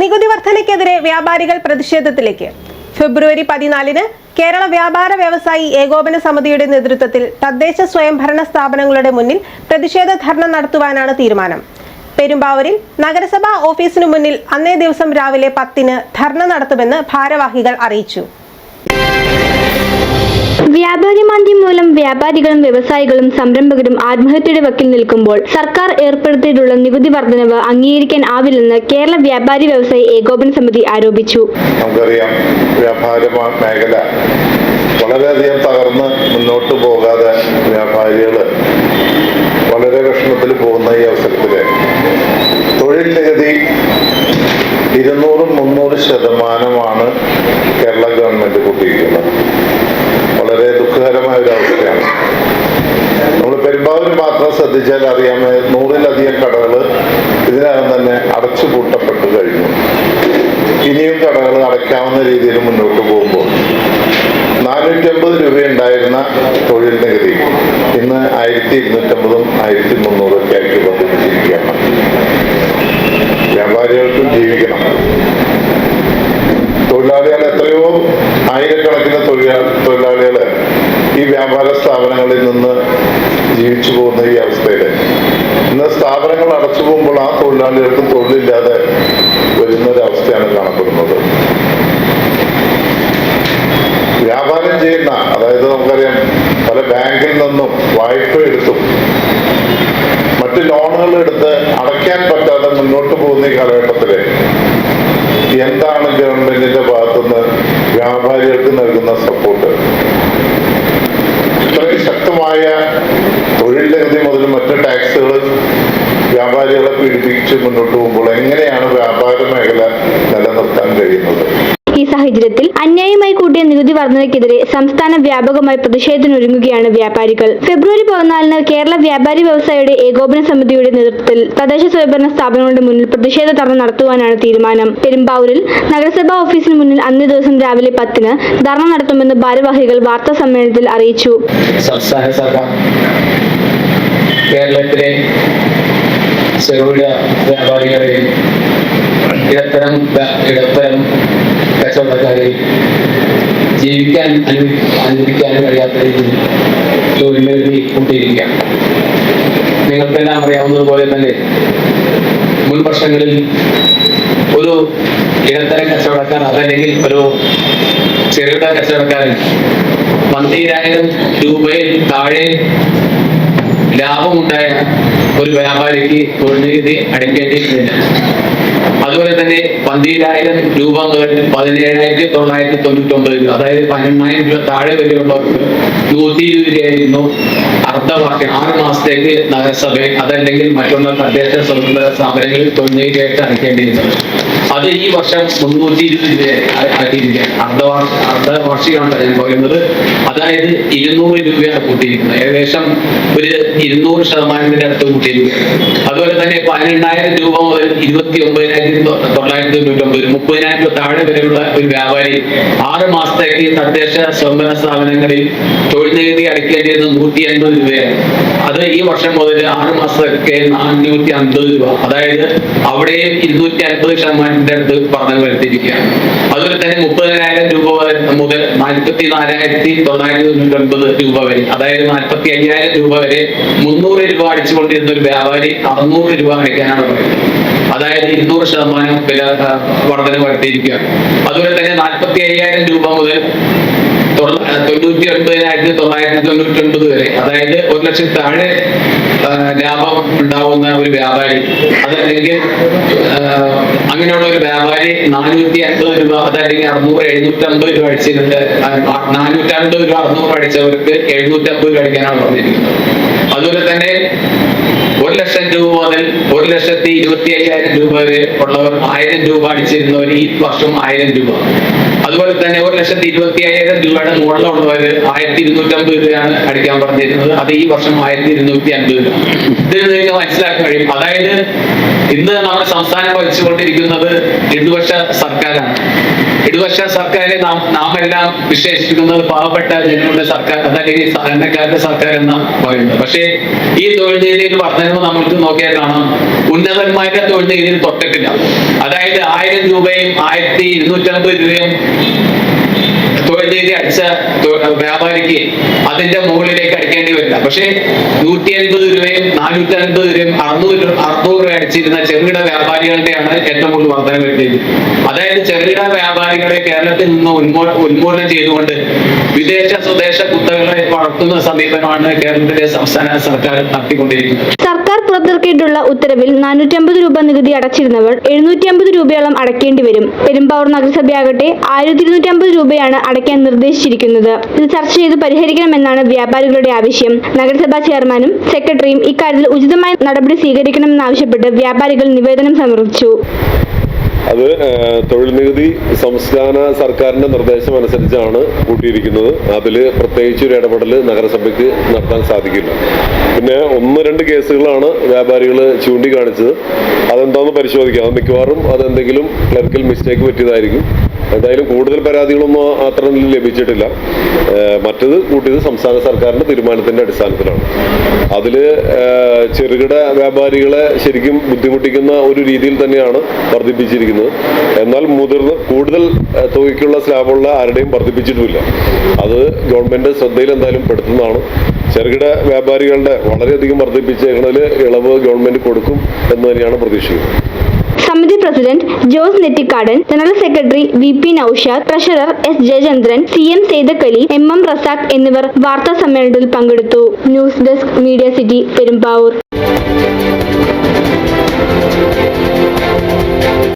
നികുതി വർധനയ്ക്കെതിരെ വ്യാപാരികൾ പ്രതിഷേധത്തിലേക്ക്. ഫെബ്രുവരി പതിനാലിന് കേരള വ്യാപാര വ്യവസായി ഏകോപന സമിതിയുടെ നേതൃത്വത്തിൽ തദ്ദേശ സ്വയംഭരണ സ്ഥാപനങ്ങളുടെ മുന്നിൽ പ്രതിഷേധ ധർണ നടത്തുവാനാണ് തീരുമാനം. പെരുമ്പാവൂരിൽ നഗരസഭാ ഓഫീസിനു മുന്നിൽ അന്നേ ദിവസം രാവിലെ പത്തിന് ധർണ നടത്തുമെന്ന് ഭാരവാഹികൾ അറിയിച്ചു. വ്യാപാരി മാന്ദ്യം മൂലം വ്യാപാരികളും വ്യവസായികളും സംരംഭകരും ആത്മഹത്യയുടെ വക്കിൽ നിൽക്കുമ്പോൾ സർക്കാർ ഏർപ്പെടുത്തിയിട്ടുള്ള നികുതി വർധനവ് അംഗീകരിക്കാൻ ആവില്ലെന്ന് കേരള വ്യാപാരി വ്യവസായി ഏകോപന സമിതി ആരോപിച്ചു. നമുക്കറിയാം വ്യാപാര മേഖല വളരെയധികം തകർന്ന് മുന്നോട്ട് പോകാതെ വ്യാപാരികൾ വളരെ വിഷമത്തിൽ പോകുന്ന ഈ അവസരത്തിൽ തൊഴിൽ നികുതി ഇരുന്നൂറും മുന്നൂറ് ശതമാനമാണ് കേരള ഗവൺമെന്റ് കൂട്ടിയിരിക്കുന്നത് വളരെ ദുഃഖകരമായ ഒരു അവസ്ഥയാണ് നമ്മൾ പെരുമ്പാവൂർ മാത്രം ശ്രദ്ധിച്ചാൽ അറിയാമേ നൂറിലധികം കടകൾ ഇതിനകം തന്നെ അടച്ചു പൂട്ടപ്പെട്ടു കഴിഞ്ഞു. ഇനിയും കടകൾ അടയ്ക്കാവുന്ന രീതിയിൽ മുന്നോട്ട് പോകുമ്പോൾ നാനൂറ്റമ്പത് രൂപയുണ്ടായിരുന്ന തൊഴിൽ നികുതി ഇന്ന് ആയിരത്തി ഇരുന്നൂറ്റമ്പതും ആയിരത്തി മുന്നൂറും ഒക്കെ ആക്കി വർദ്ധിപ്പിച്ചിരിക്കുകയാണ്. വ്യാപാരികൾക്കും ജീവിക്കണം തൊഴിലാളികൾ എത്രയോ ആയിരക്കണക്കിന് തൊഴിലാ തൊഴിലാളികൾ ഈ വ്യാപാര സ്ഥാപനങ്ങളിൽ നിന്ന് ജീവിച്ചു പോകുന്ന ഈ അവസ്ഥയിൽ ഇന്ന് സ്ഥാപനങ്ങൾ അടച്ചു പോകുമ്പോൾ ആ തൊഴിലാളികൾക്ക് തൊഴിലില്ലാതെ വരുന്ന ഒരവസ്ഥയാണ് കാണപ്പെടുന്നത്. വ്യാപാരം ചെയ്യുന്ന അതായത് നമുക്കറിയാം പല ബാങ്കിൽ നിന്നും വായ്പ എടുത്തും മറ്റ് ലോണുകൾ എടുത്ത് അടയ്ക്കാൻ പറ്റാതെ മുന്നോട്ട് പോകുന്ന ഈ കാലഘട്ടത്തിൽ എന്താണ് ഗവൺമെന്റിന്റെ ഭാഗത്തുനിന്ന് വ്യാപാരികൾക്ക് നൽകുന്ന സപ്പോർട്ട് ഇത്രയും ശക്തമായ തൊഴിൽ നികുതി മുതൽ മറ്റ് ടാക്സുകൾ വ്യാപാരികളെ പീഡിപ്പിച്ച് മുന്നോട്ട് പോകുമ്പോൾ എങ്ങനെയാണ് വ്യാപാര മേഖല നിലനിർത്താൻ കഴിയുന്നത്? ഈ സാഹചര്യത്തിൽ അന്യായമായി കൂട്ടിയ നികുതി വർധനയ്ക്കെതിരെ സംസ്ഥാന വ്യാപകമായി പ്രതിഷേധത്തിനൊരുങ്ങുകയാണ് വ്യാപാരികൾ. ഫെബ്രുവരി പതിനാലിന് കേരള വ്യാപാരി വ്യവസായിയുടെ ഏകോപന സമിതിയുടെ നേതൃത്വത്തിൽ തദ്ദേശ സ്വയംഭരണ സ്ഥാപനങ്ങളുടെ മുന്നിൽ പ്രതിഷേധ ധർണ നടത്തുവാനാണ് തീരുമാനം. പെരുമ്പാവൂരിൽ നഗരസഭാ ഓഫീസിന് മുന്നിൽ അന്നേ ദിവസം രാവിലെ പത്തിന് ധർണ നടത്തുമെന്ന് ഭാരവാഹികൾ വാർത്താ സമ്മേളനത്തിൽ അറിയിച്ചു. സംസ്ഥാന സർക്കാർ കേരളത്തിലെ ചെറുകിട വ്യാപാരികളെയും ഇടത്തരം ഇടത്തരം കച്ചവടക്കാരെയും ജീവിക്കാൻ അനു അനുവദിക്കാനും കഴിയാത്ത രീതിയിൽ നികുതി കൂട്ടിയിരിക്കുകയാണ്. നിങ്ങൾക്കെല്ലാം അറിയാവുന്നതുപോലെ തന്നെ മുൻ വർഷങ്ങളിൽ ഒരു ഇടത്തരം കച്ചവടക്കാർ അതല്ലെങ്കിൽ ഒരു ചെറുകിട കച്ചവടക്കാരൻ പന്തിരായിരം രൂപയിൽ താഴെ ലാഭമുണ്ടായ ഒരു വ്യാപാരിക്ക് തൊഴിൽ നികുതി അടയ്ക്കേണ്ടിയിരുന്നില്ല അതുപോലെ തന്നെ പന്തിരായിരം രൂപ മുതൽ പതിനേഴായിരത്തി തൊള്ളായിരത്തി തൊണ്ണൂറ്റി ഒമ്പത് രൂപ അതായത് പതിനെണ്ണായിരം രൂപ താഴെ വരെയുള്ളവർക്ക് നൂറ്റി ഇരുപത് രൂപയായിരുന്നു അർദ്ധവാർഷിക ആറ് മാസത്തേക്ക് നഗരസഭയിൽ അതല്ലെങ്കിൽ മറ്റുള്ള തദ്ദേശ സ്വതന്ത്ര സ്ഥാപനങ്ങളിൽ തൊഴിൽ നികുതിയായിട്ട് അടയ്ക്കേണ്ടിയിരുന്നത്. അത് ഈ വർഷം മുന്നൂറ്റി ഇരുപത് രൂപ അർദ്ധ അർദ്ധവാർഷികമാണ് ഞാൻ പറയുന്നത്. അതായത് ഇരുന്നൂറ് രൂപയാണ് കൂട്ടിയിരിക്കുന്നത്. ഏകദേശം ഒരു ഇരുന്നൂറ് ശതമാനത്തിന്റെ അടുത്ത് കൂട്ടിയിരിക്കുകയാണ് അതുപോലെ തന്നെ പതിനെണ്ണായിരം രൂപ മുതൽ ഇരുപത്തി ഒമ്പതിനായിരത്തി തൊള്ളായിരത്തി തൊണ്ണൂറ്റി ഒമ്പത് മുപ്പതിനായിരം രൂപ താഴെ വരെയുള്ള ഒരു വ്യാപാരി ആറ് മാസത്തേക്ക് തദ്ദേശ സ്വയംഭരണ സ്ഥാപനങ്ങളിൽ തൊഴിൽ നികുതി അടയ്ക്കേണ്ടിയിരുന്ന നൂറ്റി അൻപത് രൂപയാണ്. അത് ഈ വർഷം മുതൽ ആറ് മാസത്തേക്ക് നാനൂറ്റി അൻപത് രൂപ. അതായത് അവിടെയും ഇരുന്നൂറ്റി അൻപത് ശതമാനത്തിന്റെ അടുത്ത് പറഞ്ഞു വരുത്തിയിരിക്കുകയാണ്. അതുപോലെ തന്നെ മുപ്പതിനായിരം രൂപ വരെ- മുതൽ നാൽപ്പത്തി നാലായിരത്തി തൊള്ളായിരത്തി തൊണ്ണൂറ്റി ഒൻപത് രൂപ വരെ അതായത് നാൽപ്പത്തി അയ്യായിരം രൂപ വരെ മുന്നൂറ് രൂപ അടിച്ചുകൊണ്ടിരുന്ന ഒരു വ്യാപാരി അറുന്നൂറ് രൂപ അടയ്ക്കാനാണ് പറയുന്നത്. അതായത് ഇരുന്നൂറ് ശതമാനം വില വർധന വരുത്തിയിരിക്കുകയാണ്. അതുപോലെ തന്നെ നാൽപ്പത്തി അയ്യായിരം രൂപ മുതൽ തൊണ്ണൂറ്റി ഒൻപതിനായിരത്തി തൊള്ളായിരത്തി തൊണ്ണൂറ്റി ഒൻപത് വരെ അതായത് ഒരു ലക്ഷം താഴെ ലാഭം ഉണ്ടാവുന്ന ഒരു വ്യാപാരി അതല്ലെങ്കിൽ അങ്ങനെയുള്ള ഒരു വ്യാപാരി നാനൂറ്റി അൻപത് രൂപ അതല്ലെങ്കിൽ അറുന്നൂറ് എഴുന്നൂറ്റി അമ്പത് രൂപ അടിച്ചിട്ടുണ്ട്. നാനൂറ്റി അൻപത് രൂപ അറുന്നൂറ് അടിച്ചവർക്ക് എഴുന്നൂറ്റി അമ്പത് രൂപ അടിക്കാനാണ് പറഞ്ഞിരിക്കുന്നത്. അതുപോലെ തന്നെ ഒരു ലക്ഷം രൂപ മുതൽ ഒരു ലക്ഷത്തി ഇരുപത്തി അയ്യായിരം രൂപ വരെ ഉള്ളവർ ആയിരം രൂപ അടിച്ചിരുന്നവർ ഈ വർഷം ആയിരം രൂപ. അതുപോലെ തന്നെ ഒരു ലക്ഷത്തി ഇരുപത്തി അയ്യായിരം രൂപയുടെ മുകളിലുള്ളവർ ആയിരത്തി ഇരുന്നൂറ്റി അമ്പത് രൂപയാണ് അടിക്കാൻ പറഞ്ഞിരുന്നത്. അത് ഈ വർഷം ആയിരത്തി ഇരുന്നൂറ്റി അൻപത് രൂപ. ഇതിൽ നിങ്ങൾക്ക് മനസ്സിലാക്കാൻ കഴിയും. അതായത് ഇന്ന് നമ്മുടെ സംസ്ഥാനം ഭരിച്ചുകൊണ്ടിരിക്കുന്നത് ഇടതുപക്ഷ സർക്കാരാണ്. ഇടതുപക്ഷ സർക്കാരെ നാം നാം എല്ലാം വിശേഷിപ്പിക്കുന്നത് പാവപ്പെട്ട ജനങ്ങളുടെ സർക്കാർ അതല്ലെങ്കിൽ സാധാരണക്കാരുടെ സർക്കാർ എന്നാണ് പറയുന്നത് പക്ഷേ ഈ തൊഴിൽ രീതിയിൽ വർധനവ് നമുക്ക് നോക്കിയാൽ കാണാം. ഉന്നതന്മാരുടെ തൊഴിൽ രീതിയിൽ തൊട്ടിട്ടില്ല അതായത് ആയിരം രൂപയും ആയിരത്തി ഇരുന്നൂറ്റമ്പത് രൂപയും തൊഴിൽ രീതി അടിച്ച തൊ- വ്യാപാരിക്ക് അതിന്റെ മുകളിലേക്ക് അടിക്കേണ്ടി വരില്ല. പക്ഷേ നൂറ്റി അൻപത് രൂപയും നാനൂറ്റി അൻപത് രൂപയും അറുന്നൂറ് അറുന്നൂറ് രൂപ അടിച്ചിരുന്ന ചെറുകിട വ്യാപാരികളുടെയാണ് ഏറ്റവും കൂടുതൽ വർധന കിട്ടിയത്. അതായത് ചെറുകിട വ്യാപാരികളെ കേരളത്തിൽ നിന്ന് ഉന്മോ ഉന്മൂലനം ചെയ്തുകൊണ്ട് വിദേശ സ്വദേശ കുത്തകളെ വളർത്തുന്ന സമീപനമാണ് കേരളത്തിലെ സംസ്ഥാന സർക്കാർ നടത്തിക്കൊണ്ടിരിക്കുന്നത്. പുറത്തിറക്കിയിട്ടുള്ള ഉത്തരവിൽ നാനൂറ്റമ്പത് രൂപ നികുതി അടച്ചിരുന്നവർ എഴുന്നൂറ്റി അമ്പത് രൂപയോളം അടയ്ക്കേണ്ടി വരും. പെരുമ്പാവൂർ നഗരസഭയാകട്ടെ ആയിരത്തി ഇരുന്നൂറ്റി അമ്പത് രൂപയാണ് അടയ്ക്കാൻ നിർദ്ദേശിച്ചിരിക്കുന്നത്. ഇത് ചർച്ച ചെയ്ത് പരിഹരിക്കണമെന്നാണ് വ്യാപാരികളുടെ ആവശ്യം. നഗരസഭാ ചെയർമാനും സെക്രട്ടറിയും ഇക്കാര്യത്തിൽ ഉചിതമായ നടപടി സ്വീകരിക്കണമെന്നാവശ്യപ്പെട്ട് വ്യാപാരികൾ നിവേദനം സമർപ്പിച്ചു. അത് തൊഴിൽ നികുതി സംസ്ഥാന സർക്കാരിന്റെ നിർദ്ദേശം അനുസരിച്ചാണ് കൂട്ടിയിരിക്കുന്നത്. അതിൽ പ്രത്യേകിച്ച് ഒരു ഇടപെടൽ നഗരസഭയ്ക്ക് നടത്താൻ സാധിക്കില്ല. പിന്നെ ഒന്ന് രണ്ട് കേസുകളാണ് വ്യാപാരികൾ ചൂണ്ടിക്കാണിച്ചത്. അതെന്താണെന്ന് പരിശോധിക്കാം. അത് മിക്കവാറും അതെന്തെങ്കിലും ക്ലർക്കിൽ മിസ്റ്റേക്ക് പറ്റിയതായിരിക്കും. എന്തായാലും കൂടുതൽ പരാതികളൊന്നും അത്തരത്തിൽ ലഭിച്ചിട്ടില്ല. മറ്റത് കൂട്ടിയത് സംസ്ഥാന സർക്കാരിന്റെ തീരുമാനത്തിന്റെ അടിസ്ഥാനത്തിലാണ്. അതിൽ ചെറുകിട വ്യാപാരികളെ ശരിക്കും ബുദ്ധിമുട്ടിക്കുന്ന ഒരു രീതിയിൽ തന്നെയാണ് വർദ്ധിപ്പിച്ചിരിക്കുന്നത്. എന്നാൽ മുതിർന്ന കൂടുതൽ തുകയ്ക്കുള്ള സ്ലാബുള്ള ആരുടെയും വർദ്ധിപ്പിച്ചിട്ടുമില്ല. അത് ഗവൺമെന്റ് ശ്രദ്ധയിൽ എന്തായാലും പെടുത്തുന്നതാണ്. ചെറുകിട വ്യാപാരികളുടെ വളരെയധികം വർദ്ധിപ്പിച്ചേക്കുന്നതിൽ ഇളവ് ഗവൺമെന്റ് കൊടുക്കും എന്ന് തന്നെയാണ് പ്രതീക്ഷിക്കുന്നത്. സമിതി president Jose Nettikadan general secretary V P Noushad treasurer S Jayachandran C M Sethakkali M M Razak എന്നിവർ വാർത്താ സമ്മേളനത്തിൽ പങ്കെടുത്തു. News desk media city Perumbavoor.